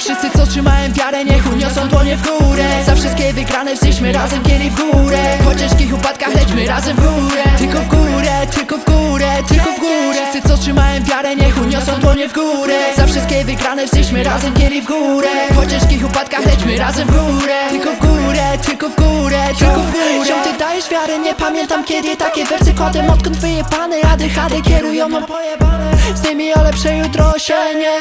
Wszyscy co trzymają wiarę niech uniosą dłonie w górę. Za wszystkie wygrane wznieśmy razem kieli w górę. Po ciężkich upadkach lećmy razem w górę. Tylko w górę, tylko w górę, tylko w górę. Wszyscy co trzymają wiarę niech uniosą dłonie w górę. Za wszystkie wygrane wznieśmy razem kieli w górę. Po ciężkich upadkach lećmy razem w górę. Tylko w górę, tylko w górę, tylko w górę Wiarę, nie pamiętam kiedy takie wersy kładem Odkąd wyjebane ADHD kierują mną pojebane. Z nimi ale przejutrze się nie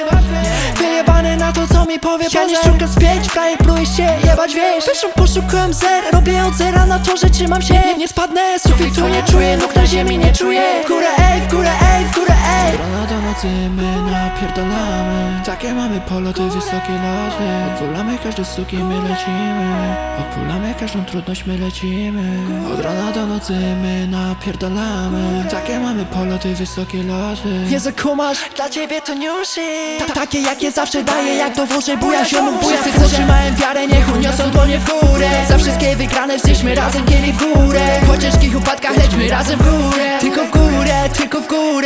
Wyjebane na to co mi powie Ja nie szukam spięć, frajer próbuję się jebać wiesz. Wyszą poszukałem zer, robię od zera na to, że trzymam się. Nie, nie spadnę, sufitu nie czuję, nóg na ziemi nie czuję. W górę ej, w górę ej, w górę ej. Rana do nocy my napierdalamy Takie mamy poloty, wysokie loty Odwolamy każde suki, my lecimy. Odpulamy każdą trudność, my lecimy. Od rana do nocy my napierdalamy. Takie mamy poloty, wysokie loty Jezu kumasz, dla ciebie to newsy Ta, Takie jakie zawsze daję, jak dowożę buja ziomów buja co trzymają wiarę, niech uniosą dłonie w górę. Za wszystkie wygrane wznieśmy razem kieli w górę. Po ciężkich upadkach lećmy razem w górę. Tylko w górę, tylko w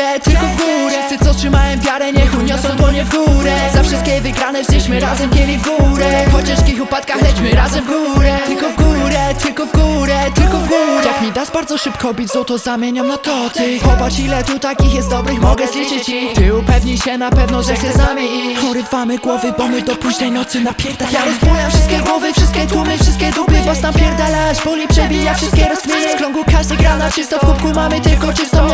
górę, tylko w górę. Wszyscy co trzymają wiarę, niech uniosą dłonie w górę. Za wszystkie wygrane wznieśmy razem kieli w górę. Po ciężkich upadkach lećmy razem w górę. Tylko w górę, tylko w górę, tylko w górę. Jak mi dasz bardzo szybko bić złoto zamieniam na toty. Popatrz ile tu takich jest dobrych, mogę zliczyć ich. Ty upewnij się na pewno, że chcesz z nami iść. Porywamy głowy, bo my do późnej nocy napierdalamy. Ja rozbujam wszystkie głowy, wszystkie tłumy, wszystkie dupy Was napierdalać, boli przebija wszystkie rozkminy. Z krągu każdy gra na czysto, w kubku mamy tylko czystą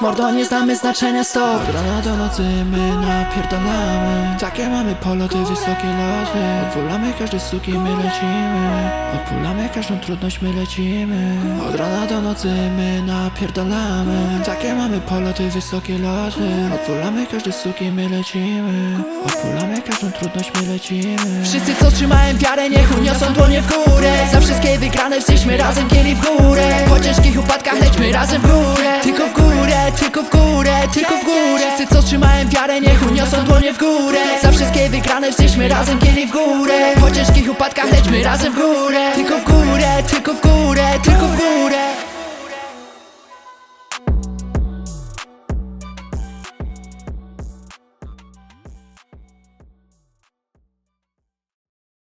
mordo nie znamy znaczenia stop Od rana do nocy my napierdalamy. Takie mamy poloty, wysokie loty Odwolamy każde suki, my lecimy. Odpulamy każdą trudność, my lecimy. Od rana do nocy my napierdalamy. Takie mamy poloty, wysokie loty Odwolamy każde suki, my lecimy. Odpulamy każdą trudność, my lecimy. Wszyscy co trzymają wiarę, niech uniosą dłonie w górę. Za wszystkie wygrane wznieśmy razem kieli w górę. Po ciężkich upadkach lećmy razem w górę. Tylko w górę, tylko w górę, tylko w górę. Wszyscy co trzymają wiarę, niech uniosą dłonie w górę. Za wszystkie wygrane wznieśmy razem kieli w górę. Po ciężkich upadkach lećmy razem w górę. Tylko w górę, tylko w górę, tylko w górę